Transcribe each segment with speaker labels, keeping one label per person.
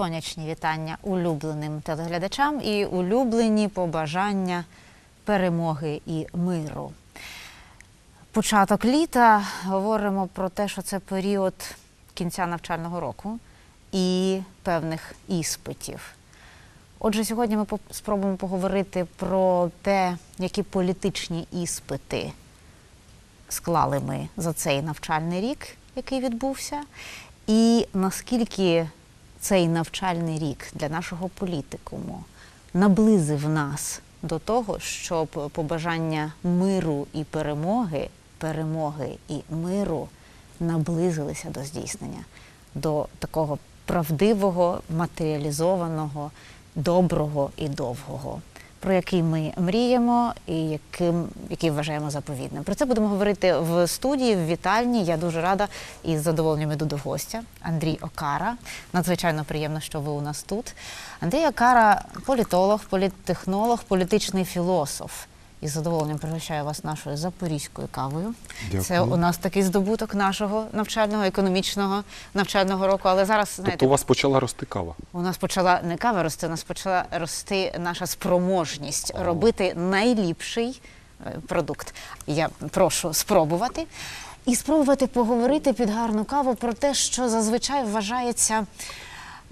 Speaker 1: сонячні вітання улюбленим телеглядачам і улюблені побажання перемоги і миру. Початок літа говоримо про те, що це період кінця навчального року і певних іспитів. Отже, сьогодні ми спробуємо поговорити про те, які політичні іспити склали ми за цей навчальний рік, який відбувся, і наскільки цей навчальний рік для нашого політикуму наблизив нас до того, щоб побажання миру і перемоги, перемоги і миру наблизилися до здійснення, до такого правдивого, матеріалізованого, доброго і довгого про який ми мріємо і яким, який вважаємо заповідним. Про це будемо говорити в студії, в вітальні. Я дуже рада і з задоволенням іду до гостя. Андрій Окара. Надзвичайно приємно, що ви у нас тут. Андрій Окара політолог, політтехнолог, політичний філософ. І задоволенням пригощаю вас нашою запорізькою кавою.
Speaker 2: Дякую.
Speaker 1: Це у нас такий здобуток нашого навчального, економічного навчального року. Але зараз знаєте,
Speaker 2: Тобто у вас почала рости кава.
Speaker 1: у нас почала не кава рости, у нас почала рости наша спроможність робити найліпший е, продукт. Я прошу спробувати. І спробувати поговорити під гарну каву про те, що зазвичай вважається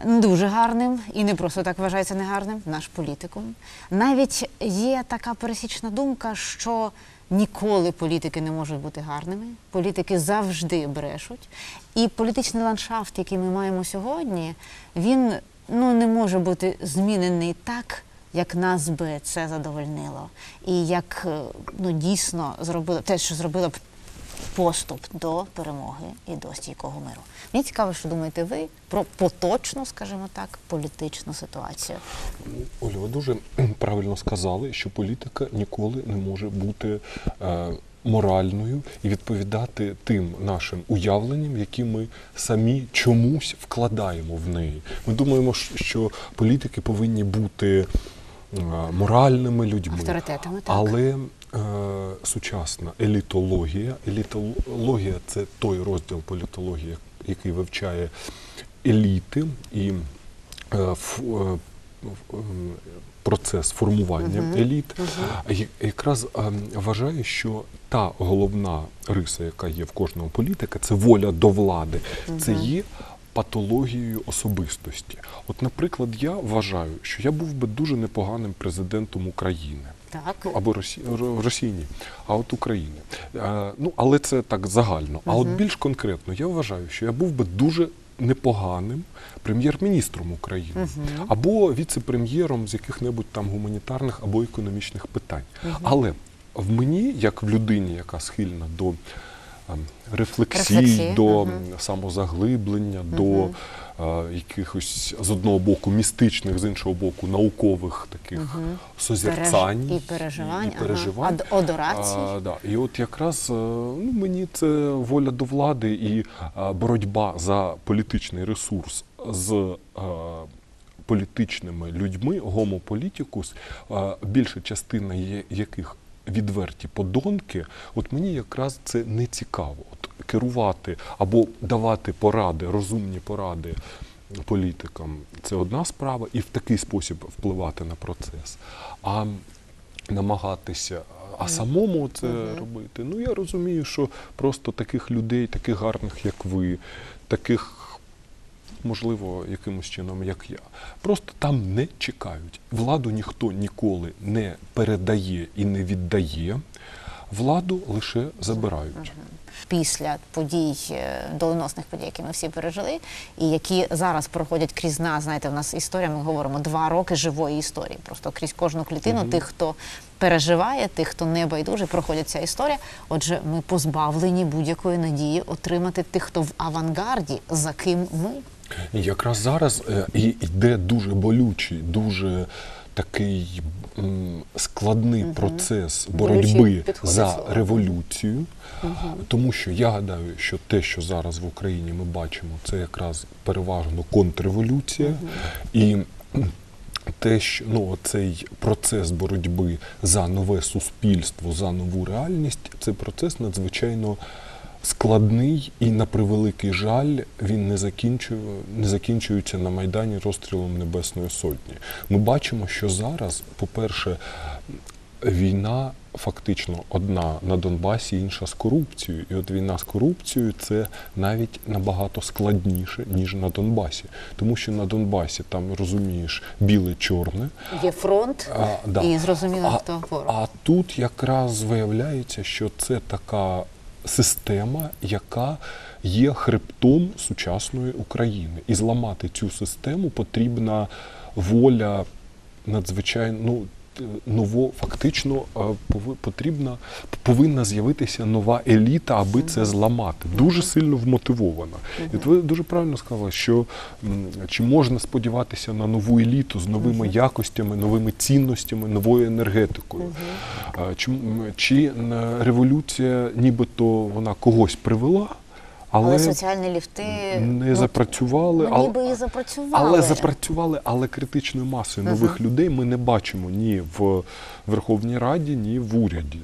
Speaker 1: дуже гарним і не просто так вважається негарним, наш політикум. Навіть є така пересічна думка, що ніколи політики не можуть бути гарними, політики завжди брешуть. І політичний ландшафт, який ми маємо сьогодні, він ну, не може бути змінений так. Як нас би це задовольнило, і як е, ну дійсно зробило те, що зробило б поступ до перемоги і до стійкого миру. Мені цікаво, що думаєте ви про поточну, скажімо так, політичну ситуацію.
Speaker 2: Олю, ви дуже правильно сказали, що політика ніколи не може бути е, моральною і відповідати тим нашим уявленням, які ми самі чомусь вкладаємо в неї. Ми думаємо, що політики повинні бути е, моральними людьми.
Speaker 1: Авторитетами, так.
Speaker 2: Але сучасна елітологія, елітологія це той розділ політології, який вивчає еліти і е, е, процес формування еліт, якраз вважає, що та головна риса, яка є в кожного політика, це воля до влади. Це є патологією особистості. От, наприклад, я вважаю, що я був би дуже непоганим президентом України.
Speaker 1: Так.
Speaker 2: Ну, або росі... Російні, а от України. А, ну, але це так загально. А от більш конкретно, я вважаю, що я був би дуже непоганим прем'єр-міністром України або віце-прем'єром з яких-небудь там гуманітарних або економічних питань. Але в мені, як в людині, яка схильна до рефлексій,
Speaker 1: Рефлексії,
Speaker 2: до м, самозаглиблення, до е, якихось з одного боку містичних, з іншого боку, наукових таких созерцань
Speaker 1: Переж- і переживань,
Speaker 2: і
Speaker 1: ага.
Speaker 2: переживань.
Speaker 1: Ад- одорацій.
Speaker 2: А, да. І от якраз е, ну, мені це воля до влади і е, боротьба за політичний ресурс з е, політичними людьми, гомополітікус, е, більша частина є- яких відверті подонки, от мені якраз це не цікаво. От керувати або давати поради, розумні поради політикам це одна справа, і в такий спосіб впливати на процес. А намагатися, а самому це робити. Ну я розумію, що просто таких людей, таких гарних, як ви, таких. Можливо, якимось чином, як я. Просто там не чекають. Владу ніхто ніколи не передає і не віддає. Владу лише забирають.
Speaker 1: Після подій, е, доленосних подій, які ми всі пережили, і які зараз проходять крізь нас. Знаєте, в нас історія, ми говоримо два роки живої історії. Просто крізь кожну клітину тих, хто переживає, тих, хто не байдуже, проходять ця історія. Отже, ми позбавлені будь-якої надії отримати тих, хто в авангарді, за ким ми.
Speaker 2: Якраз зараз е, і йде дуже болючий, дуже такий складний процес боротьби за
Speaker 1: слово.
Speaker 2: революцію, тому що я гадаю, що те, що зараз в Україні ми бачимо, це якраз переважно контрреволюція. І те, що ну, цей процес боротьби за нове суспільство, за нову реальність, це процес надзвичайно складний і на превеликий жаль він не закінчує, не закінчується на майдані розстрілом Небесної Сотні. Ми бачимо, що зараз, по-перше, війна фактично одна на Донбасі, інша з корупцією. І от війна з корупцією це навіть набагато складніше, ніж на Донбасі. Тому що на Донбасі там розумієш біле-чорне.
Speaker 1: Є фронт,
Speaker 2: А, да.
Speaker 1: і зрозуміло, хто ворог.
Speaker 2: А тут якраз виявляється, що це така система, яка є хребтом сучасної України. І зламати цю систему потрібна воля надзвичайно. Ну, Ново фактично е, потрібна повинна з'явитися нова еліта, аби це зламати. Дуже сильно вмотивована. І ви дуже правильно сказали, що чи можна сподіватися на нову еліту з новими якостями, новими цінностями, новою енергетикою? Чи, чи революція, нібито вона когось привела,
Speaker 1: Але,
Speaker 2: але,
Speaker 1: соціальні ліфти
Speaker 2: не
Speaker 1: ну,
Speaker 2: запрацювали.
Speaker 1: ну, ніби і запрацювали.
Speaker 2: але запрацювали, але критичної маси нових людей ми не бачимо ні в Верховній Раді, ні в уряді.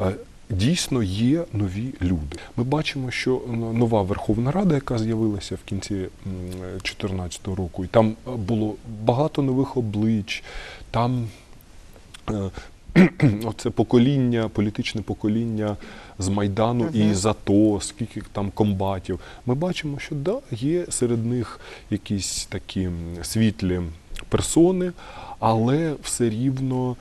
Speaker 2: Е, Дійсно є нові люди. Ми бачимо, що нова Верховна Рада, яка з'явилася в кінці 2014 року, і там е, було багато нових облич, там е, оце покоління, політичне покоління з Майдану і з АТО, скільки там комбатів. Ми бачимо, що да, є серед них якісь такі світлі персони, але все рівно.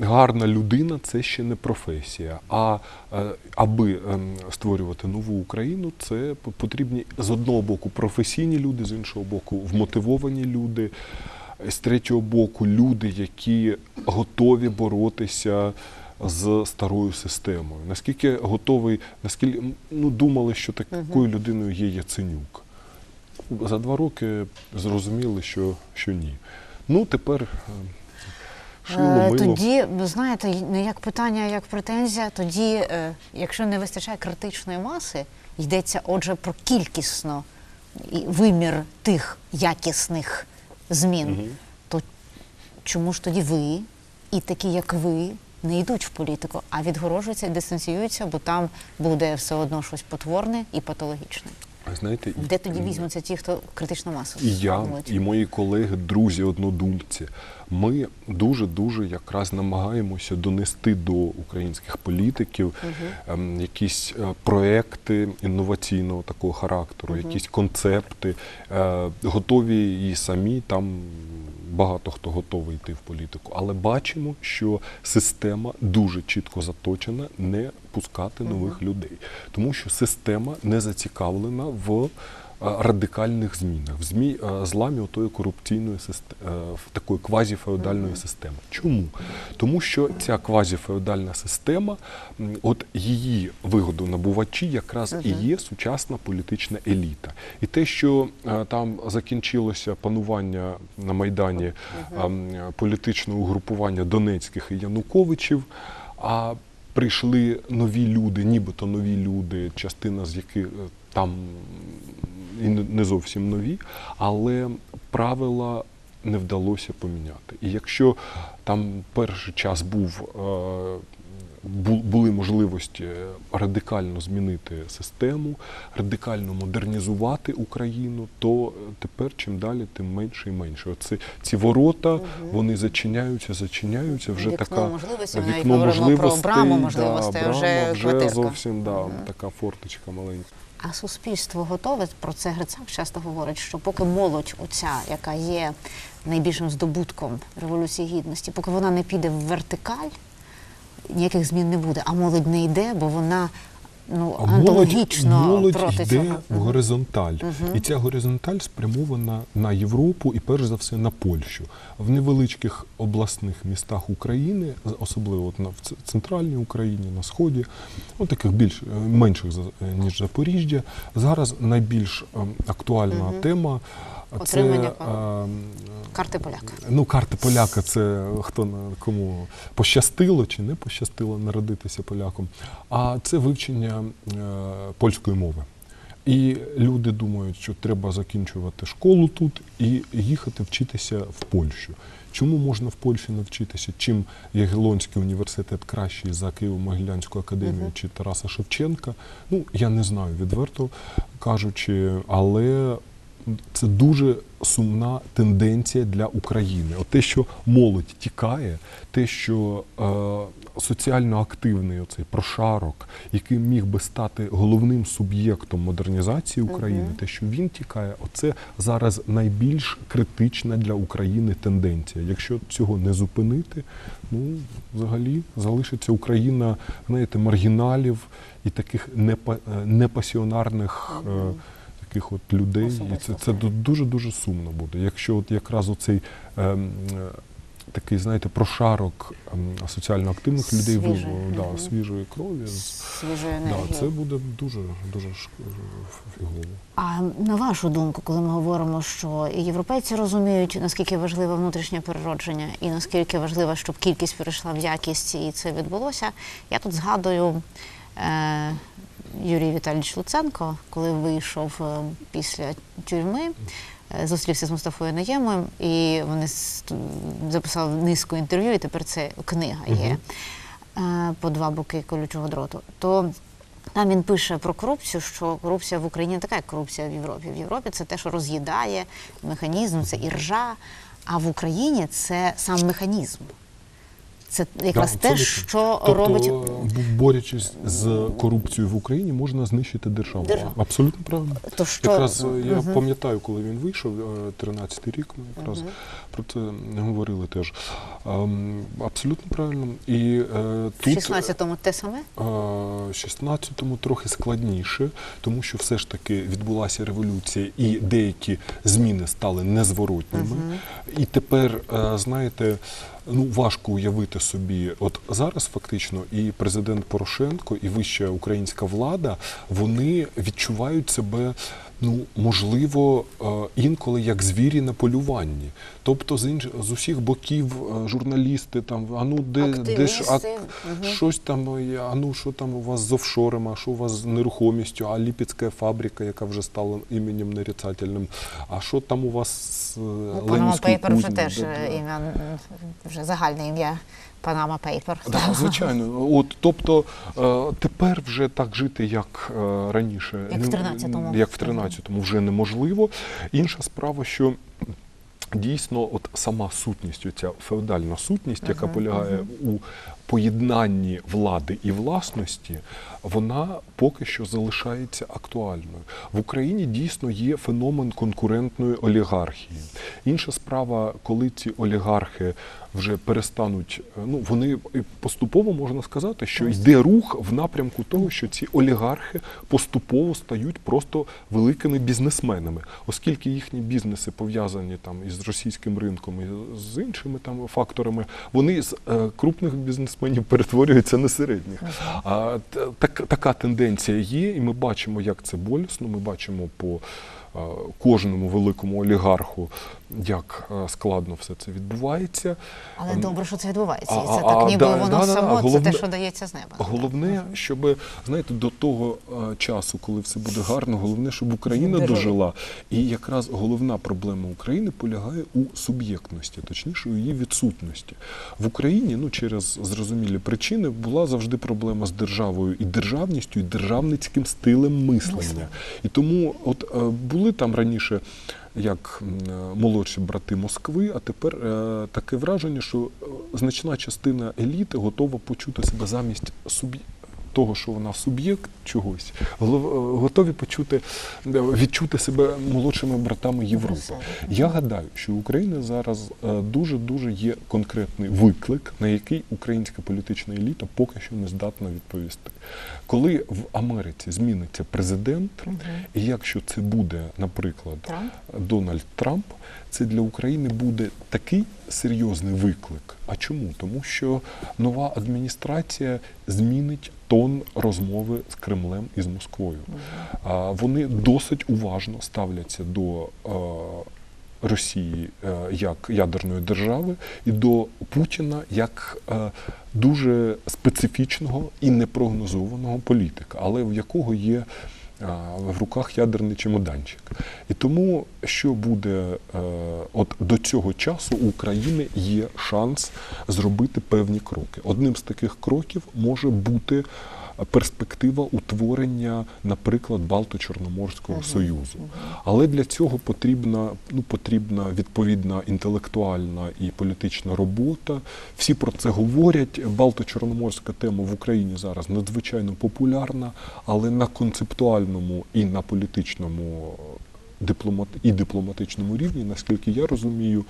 Speaker 2: Гарна людина це ще не професія. А е, аби ем, створювати нову Україну, це потрібні з одного боку професійні люди, з іншого боку, вмотивовані люди, з третього боку, люди, які готові боротися з старою системою. Наскільки готовий, наскільки ну, думали, що такою людиною є Яценюк. За два роки зрозуміли, що, що ні. Ну, тепер е, шило,
Speaker 1: Е,
Speaker 2: мило.
Speaker 1: Тоді, ви знаєте, не як питання, як претензія, тоді, е, якщо не вистачає критичної маси, йдеться отже про кількісно вимір тих якісних змін, то чому ж тоді ви і такі, як ви, не йдуть в політику, а відгорожуються і дистанціюються, бо там буде все одно щось потворне і патологічне.
Speaker 2: Знаєте, і-
Speaker 1: Де тоді візьмуться ті, хто критичну масу
Speaker 2: І я, і мої колеги, друзі, однодумці. Ми дуже дуже якраз намагаємося донести до українських політиків ем, якісь е, проекти інноваційного такого характеру, якісь концепти. Е, готові і самі там. Багато хто готовий йти в політику, але бачимо, що система дуже чітко заточена не пускати нових людей, тому що система не зацікавлена в радикальних змінах, в змі е, зламі отої корупційної системи, такої квазіфеодальної системи. Чому? Тому що ця квазіфеодальна система, от її вигодонабувачі якраз і є сучасна політична еліта. І те, що е, там закінчилося панування на Майдані політичного угрупування Донецьких і Януковичів, а прийшли нові люди, нібито нові люди, частина з яких е, там і не зовсім нові, але правила не вдалося поміняти. І якщо там перший час був. е, Були можливості радикально змінити систему, радикально модернізувати Україну, то тепер чим далі, тим менше і менше. Оце ці ворота вони зачиняються, зачиняються. Вже
Speaker 1: Вікно
Speaker 2: така
Speaker 1: ми навіть говоримо про браму можливостей,
Speaker 2: да,
Speaker 1: вже
Speaker 2: брама вже
Speaker 1: квартирка.
Speaker 2: зовсім да, така форточка маленька.
Speaker 1: А суспільство готове про це Грицак часто говорить, що поки молодь, оця, яка є найбільшим здобутком революції гідності, поки вона не піде в вертикаль, ніяких змін не буде. А молодь не йде, бо вона ну
Speaker 2: А молодь, молодь
Speaker 1: проти
Speaker 2: йде
Speaker 1: цього.
Speaker 2: в горизонталь. І ця горизонталь спрямована на Європу і перш за все на Польщу. В невеличких обласних містах України, особливо от на в центральній Україні, на сході, ну таких більш е, менших е, ніж Запоріжжя, зараз найбільш ем, актуальна тема. Це
Speaker 1: Отримання
Speaker 2: ем,
Speaker 1: Карти поляка.
Speaker 2: Ну, карти поляка це хто на кому пощастило чи не пощастило народитися поляком. А це вивчення е, польської мови. І люди думають, що треба закінчувати школу тут і їхати вчитися в Польщу. Чому можна в Польщі навчитися? Чим Ягелонський університет кращий за Києво-Могилянську академію чи Тараса Шевченка? Ну я не знаю, відверто кажучи, але це дуже сумна тенденція для України. От те, що молодь тікає, те, що е, соціально активний оцей прошарок, який міг би стати головним суб'єктом модернізації України,
Speaker 1: Мгм.
Speaker 2: те, що він тікає, оце зараз найбільш критична для України тенденція. Якщо цього не зупинити, ну взагалі залишиться Україна, знаєте, маргіналів і таких непа, е, непасіонарних.
Speaker 1: Мгм.
Speaker 2: Таких от людей, і це, це дуже дуже сумно буде. Якщо от якраз оцей ем, е, такий, знаєте, прошарок ем, соціально активних людей
Speaker 1: Свіжої,
Speaker 2: визвав, да, свіжої крові,
Speaker 1: свіжої
Speaker 2: да, це буде дуже дуже фігово.
Speaker 1: А на вашу думку, коли ми говоримо, що і європейці розуміють, наскільки важливе внутрішнє переродження, і наскільки важливо, щоб кількість перейшла в якість, і це відбулося, я тут згадую е, Юрій Віталійович Луценко, коли вийшов е, після тюрми. е, Зустрівся з Мустафою Наємом, і вони записали низку інтерв'ю, і тепер це книга є е, по два боки колючого дроту. То там він пише про корупцію, що корупція в Україні не така, як корупція в Європі. В Європі це те, що роз'їдає механізм, це іржа. А в Україні це сам механізм. Це якраз
Speaker 2: Да,
Speaker 1: те, що
Speaker 2: тобто,
Speaker 1: робить
Speaker 2: е, борючись з корупцією в Україні, можна знищити державу.
Speaker 1: Державу.
Speaker 2: Абсолютно правильно.
Speaker 1: то, що
Speaker 2: Якраз е, я пам'ятаю, коли він вийшов, 13-й рік, ми якраз
Speaker 1: Мгм.
Speaker 2: про це говорили теж. Ем, Абсолютно правильно. І е, тут
Speaker 1: 16-му те саме.
Speaker 2: е, 16-му трохи складніше, тому що все ж таки відбулася революція, і деякі зміни стали незворотніми.
Speaker 1: Мгм.
Speaker 2: І тепер, е, знаєте, ну важко уявити собі, от зараз фактично і президент Порошенко, і вища українська влада, вони відчувають себе. Ну, можливо, е, інколи як звірі на полюванні. Тобто, з інш... з усіх боків е, журналісти там, а ну де, де ж а.
Speaker 1: Мгм.
Speaker 2: щось там, а ну що там у вас з офшорами, а що у вас з нерухомістю, а Ліпецька фабрика, яка вже стала іменем нарицательним, а що там у вас з
Speaker 1: Ну,
Speaker 2: Ленінською
Speaker 1: вже теж ім'я, вже загальне ім'я Panama Paper.
Speaker 2: Да, звичайно. От, тобто е, тепер вже так жити, як е, раніше,
Speaker 1: Як в 13-му.
Speaker 2: як в 13-му вже неможливо. Інша справа, що дійсно от сама сутність, ця феодальна сутність, яка полягає у поєднанні влади і власності, вона поки що залишається актуальною. В Україні дійсно є феномен конкурентної олігархії. Інша справа, коли ці олігархи вже перестануть, е, ну вони поступово можна сказати, що йде рух в напрямку того, що ці олігархи поступово стають просто великими бізнесменами, оскільки їхні бізнеси пов'язані там із російським ринком і з іншими там факторами, вони з е, крупних бізнесменів перетворюються на середніх. А так, така тенденція є, і ми бачимо, як це болісно. Ми бачимо по кожному великому олігарху, як е, складно все це відбувається.
Speaker 1: Але
Speaker 2: Ем,
Speaker 1: добре, що це відбувається. І це
Speaker 2: а-
Speaker 1: так, ніби
Speaker 2: да,
Speaker 1: воно
Speaker 2: да, да,
Speaker 1: само, це те, що дається з неба.
Speaker 2: Головне, щоб знаєте, до того е, часу, коли все буде гарно, головне, щоб Україна
Speaker 1: Дожила.
Speaker 2: дожила. І якраз головна проблема України полягає у суб'єктності, точніше у її відсутності. В Україні, ну через зрозумілі причини, була завжди проблема з державою і державністю, і державницьким стилем мислення. І тому, от е, були там раніше. Як молодші брати Москви, а тепер е, таке враження, що е, значна частина еліти готова почути себе замість суб'є... того, що вона суб'єкт чогось, е, готові почути е, відчути себе молодшими братами Європи. Я гадаю, що у України зараз дуже дуже є конкретний виклик, на який українська політична еліта поки що не здатна відповісти. Коли в Америці зміниться президент, і якщо це буде, наприклад? Дональд Трамп, це для України буде такий серйозний виклик. А чому? Тому що нова адміністрація змінить тон розмови з Кремлем і з Москвою. Вони досить уважно ставляться до е, Росії е, як ядерної держави і до Путіна як е, дуже специфічного і непрогнозованого політика, але в якого є в руках ядерний чемоданчик. І тому, що буде е, от до цього часу у України є шанс зробити певні кроки. Одним з таких кроків може бути перспектива утворення, наприклад, Балто-Чорноморського союзу. Але для цього потрібна, ну, потрібна відповідна інтелектуальна і політична робота. Всі про це говорять. Балто-Чорноморська тема в Україні зараз надзвичайно популярна, але на концептуальному і на політичному дипломат і дипломатичному рівні, наскільки я розумію,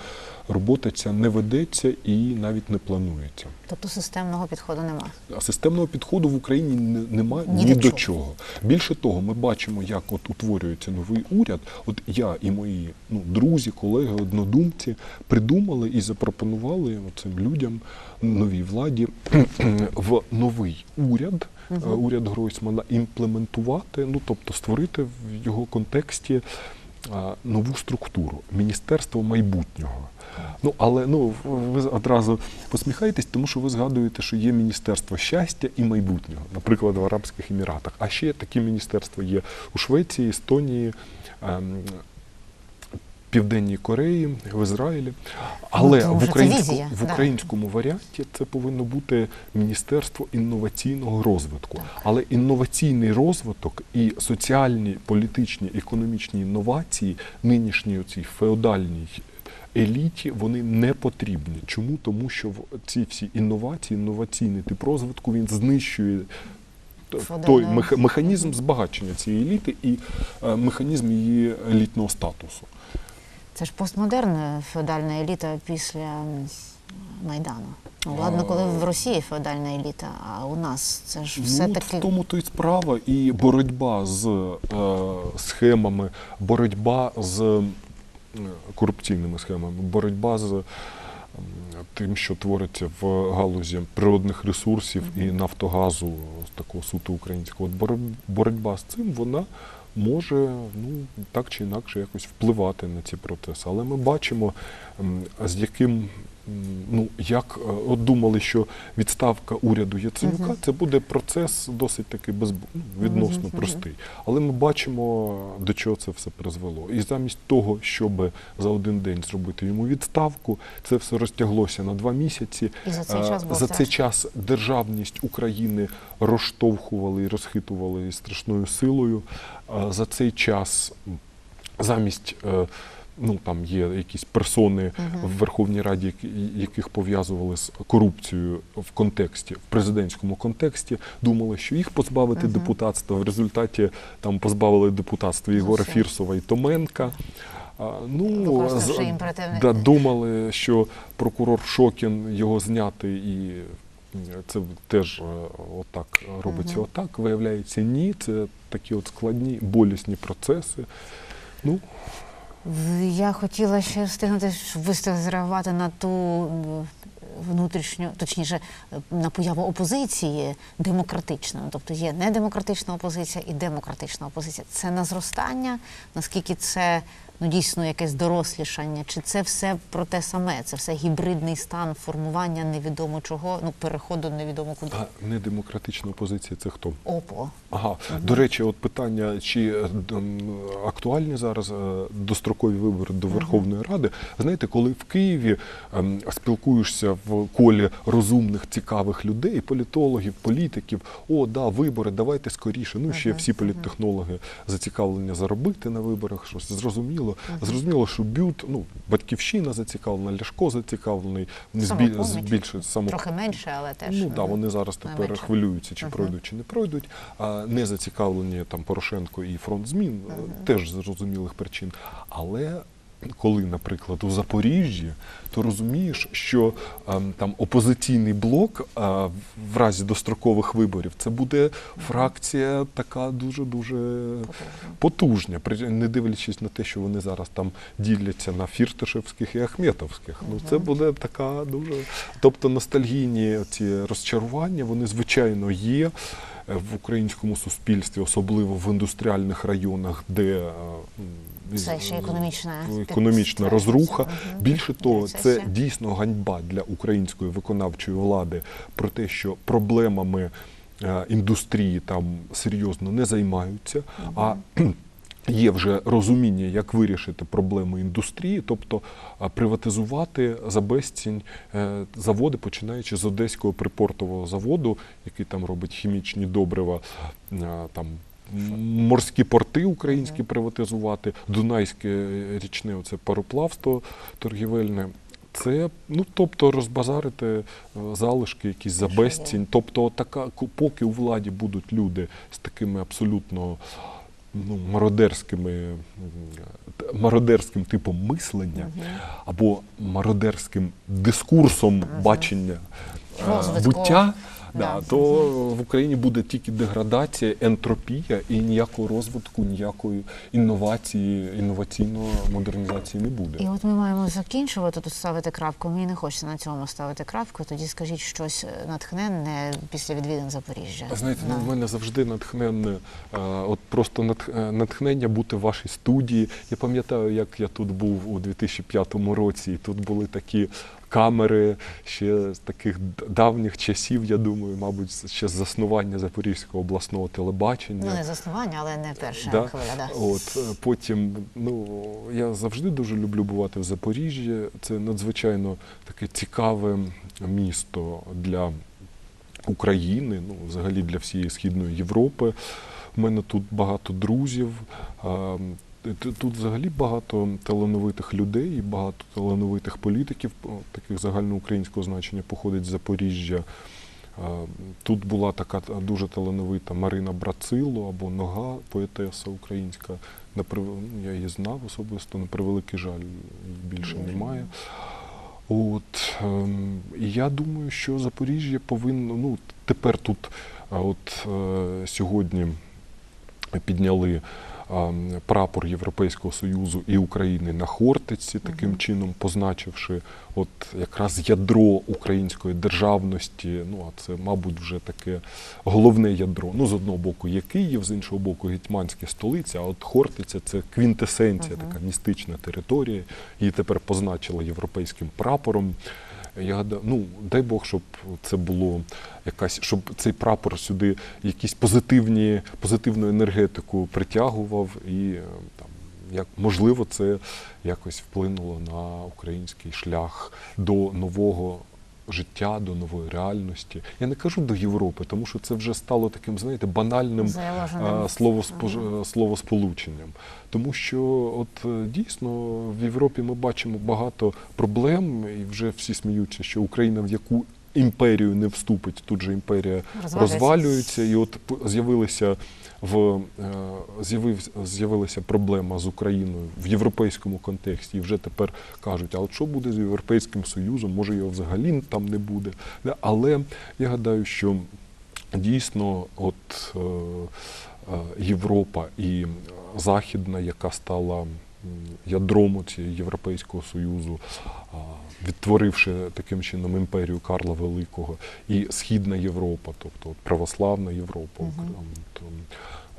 Speaker 2: робота ця не ведеться і навіть не планується.
Speaker 1: Тобто системного підходу немає.
Speaker 2: А системного підходу в Україні не- немає
Speaker 1: Ні
Speaker 2: ні,
Speaker 1: до чого.
Speaker 2: чого. Більше того, ми бачимо, як от утворюється новий уряд. От я і мої ну, друзі, колеги, однодумці придумали і запропонували цим людям, новій владі, в новий уряд, е, уряд Гройсмана, імплементувати, ну тобто створити в його контексті нову структуру Міністерство майбутнього. Ну, але ну, ви одразу посміхаєтесь, тому що ви згадуєте, що є Міністерство щастя і майбутнього, наприклад, в Арабських Еміратах. А ще такі міністерства є у Швеції, Естонії, ем, Південній Кореї, в Ізраїлі. Але
Speaker 1: Ну,
Speaker 2: в, українську,
Speaker 1: візія,
Speaker 2: в
Speaker 1: да.
Speaker 2: українському варіанті це повинно бути Міністерство інноваційного розвитку. Але інноваційний розвиток і соціальні, політичні, економічні інновації нинішній оцій феодальній еліті вони не потрібні. Чому? Тому що в ці всі інновації, інноваційний тип розвитку він знищує т- той меха- механізм збагачення цієї еліти і е, механізм її елітного статусу.
Speaker 1: Це ж постмодерна феодальна еліта після Майдану. Ну, ладно, коли в Росії феодальна еліта, а у нас це ж все
Speaker 2: ну,
Speaker 1: таки.
Speaker 2: в тому то й справа, і боротьба з е, схемами, боротьба з корупційними схемами, боротьба з тим, що твориться в галузі природних ресурсів і нафтогазу, такого суто українського. От боротьба з цим вона може ну, так чи інакше якось впливати на ці процеси. Але ми бачимо, з яким. Ну, як е, от думали, що відставка уряду Яценюка це буде процес досить таки без ну, відносно простий. Але ми бачимо, до чого це все призвело. І замість того, щоб за один день зробити йому відставку, це все розтяглося на два місяці.
Speaker 1: І за цей
Speaker 2: Е,
Speaker 1: час
Speaker 2: за цей час державність України розштовхували і розхитували страшною силою. Е, За цей час замість ну там є якісь персони
Speaker 1: Мгм.
Speaker 2: в Верховній Раді, яких пов'язували з корупцією в контексті, в президентському контексті, думали, що їх позбавити
Speaker 1: Мгм.
Speaker 2: депутатства. В результаті там позбавили депутатства Єгора
Speaker 1: Зовсім.
Speaker 2: Фірсова і Томенка. Ну, з- да, думали, що прокурор Шокін його зняти і це теж е, отак робиться.
Speaker 1: Мгм.
Speaker 2: Отак виявляється, ні. Це такі от складні, болісні процеси. Ну,
Speaker 1: Я хотіла ще встигнути, зреагувати на ту внутрішню, точніше, е, на появу опозиції демократичної. Тобто є недемократична опозиція і демократична опозиція. Це на зростання, наскільки це ну дійсно якесь дорослішання, чи це все про те саме? Це все гібридний стан формування невідомо чого, ну переходу невідомо куди.
Speaker 2: а недемократична опозиція це хто?
Speaker 1: Опо.
Speaker 2: Ага, до речі, от питання, чи е, актуальні зараз е, дострокові вибори до Верховної Ради. Знаєте, коли в Києві ем, спілкуєшся в колі розумних, цікавих людей, політологів, політиків, о, да, вибори, давайте скоріше. Ну, ще всі політтехнологи зацікавлення заробити на виборах, щось зрозуміло. Зрозуміло, що б'ют, ну, батьківщина зацікавлена, Ляшко зацікавлений, вони збіль- збільшують само
Speaker 1: Трохи менше, але теж.
Speaker 2: Ну да, вони зараз тепер
Speaker 1: менше.
Speaker 2: хвилюються, чи
Speaker 1: Мгм.
Speaker 2: пройдуть, чи не пройдуть. А не зацікавлені там Порошенко і фронт змін е, теж з зрозумілих причин. Але коли, наприклад, у Запоріжжі, то розумієш, що ем, там опозиційний блок е, в- разі дострокових виборів це буде фракція така дуже дуже потужня, не дивлячись на те, що вони зараз там діляться на фірташевських і ахметовських. Ну це буде така дуже. Тобто ностальгійні ці розчарування, вони звичайно є е, в українському суспільстві, особливо в індустріальних районах, де е,
Speaker 1: Це ще економічна
Speaker 2: економічна
Speaker 1: підстра-
Speaker 2: розруха.
Speaker 1: Мгм.
Speaker 2: Більше того, це
Speaker 1: Рецесія.
Speaker 2: дійсно ганьба для української виконавчої влади про те, що проблемами е, індустрії там серйозно не займаються. А Є вже розуміння, як вирішити проблему індустрії, тобто приватизувати за безцінь е, заводи, починаючи з одеського припортового заводу, який там робить хімічні добрива, е, там морські порти українські приватизувати, Дунайське річне оце пароплавство торгівельне. Це ну тобто розбазарити е, залишки якісь за безцінь. Тобто, така поки у владі будуть люди з такими абсолютно ну, мародерськими мародерським типом мислення або мародерським дискурсом бачення е, буття.
Speaker 1: Да.
Speaker 2: Да, то в Україні буде тільки деградація, ентропія і ніякого розвитку, ніякої інновації, інноваційної модернізації не буде.
Speaker 1: І от ми маємо закінчувати тут ставити крапку. Мені не хочеться на цьому ставити крапку. Тоді скажіть щось натхненне після відвідин Запоріжжя.
Speaker 2: Знаєте, ну, в мене завжди натхненне, е, от просто е, натхнення бути в вашій студії. Я пам'ятаю, як я тут був у 2005 році, і тут були такі камери ще з таких давніх часів, я думаю, мабуть, ще з заснування Запорізького обласного телебачення.
Speaker 1: Ну, не заснування, але не перша
Speaker 2: Да.
Speaker 1: хвиля. Да.
Speaker 2: От е, потім, ну я завжди дуже люблю бувати в Запоріжжі. Це надзвичайно таке цікаве місто для України, ну взагалі для всієї східної Європи. У мене тут багато друзів. Тут взагалі багато талановитих людей і багато талановитих політиків, таких загальноукраїнського значення, походить з Запоріжжя. Тут була така дуже талановита Марина Брацило або Нога, поетеса українська. Я її знав особисто, на превеликий жаль, більше немає. От, ем, і я думаю, що Запоріжжя повинно, ну, тепер тут, от е, сьогодні підняли прапор Європейського Союзу і України на Хортиці, таким чином позначивши от якраз ядро української державності. Ну, а це, мабуть, вже таке головне ядро. Ну, з одного боку є Київ, з іншого боку, гетьманська столиця, а от Хортиця це квінтесенція, така містична територія. Її тепер позначили європейським прапором. Я гадаю, ну дай Бог, щоб це було якась, щоб цей прапор сюди якісь позитивні, позитивну енергетику притягував, і е, там як можливо це якось вплинуло на український шлях до нового життя, до нової реальності. Я не кажу до Європи, тому що це вже стало таким, знаєте, банальним
Speaker 1: Заложеним.
Speaker 2: е, словоспож- е, словосполученням. Тому що от е, дійсно в Європі ми бачимо багато проблем, і вже всі сміються, що Україна в яку імперію не вступить, тут же імперія
Speaker 1: Розвалюється.
Speaker 2: і от з'явилися в з'явився з'явив, з'явилася проблема з Україною в європейському контексті. І вже тепер кажуть, а от що буде з Європейським Союзом? Може його взагалі там не буде. Але я гадаю, що дійсно, от е, е, Європа і Західна, яка стала ядром Європейського Союзу, відтворивши таким чином імперію Карла Великого, і Східна Європа, тобто православна Європа, Укра-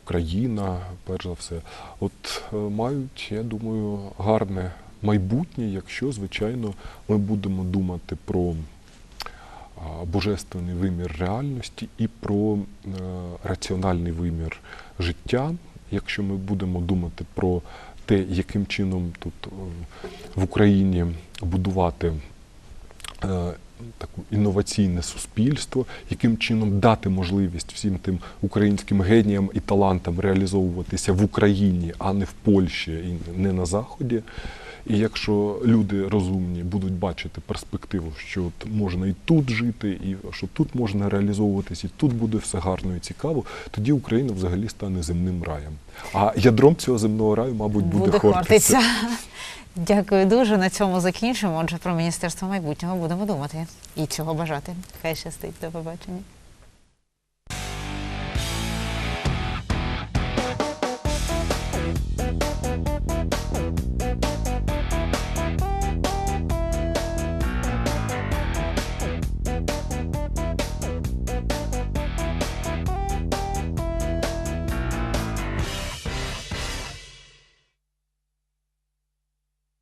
Speaker 2: Україна, перш за все, от е, мають, я думаю, гарне майбутнє, якщо, звичайно, ми будемо думати про божественний вимір реальності і про е, раціональний вимір життя. Якщо ми будемо думати про те, яким чином тут е, в Україні будувати е, таку інноваційне суспільство, яким чином дати можливість всім тим українським геніям і талантам реалізовуватися в Україні, а не в Польщі і не на Заході. І якщо люди розумні будуть бачити перспективу, що от можна і тут жити, і що тут можна реалізовуватись, і тут буде все гарно і цікаво, тоді Україна взагалі стане земним раєм. А ядром цього земного раю, мабуть, буде,
Speaker 1: Буде Хортиця. Дякую дуже. На цьому закінчимо. Отже, про Міністерство майбутнього будемо думати і цього бажати. Хай щастить. До побачення.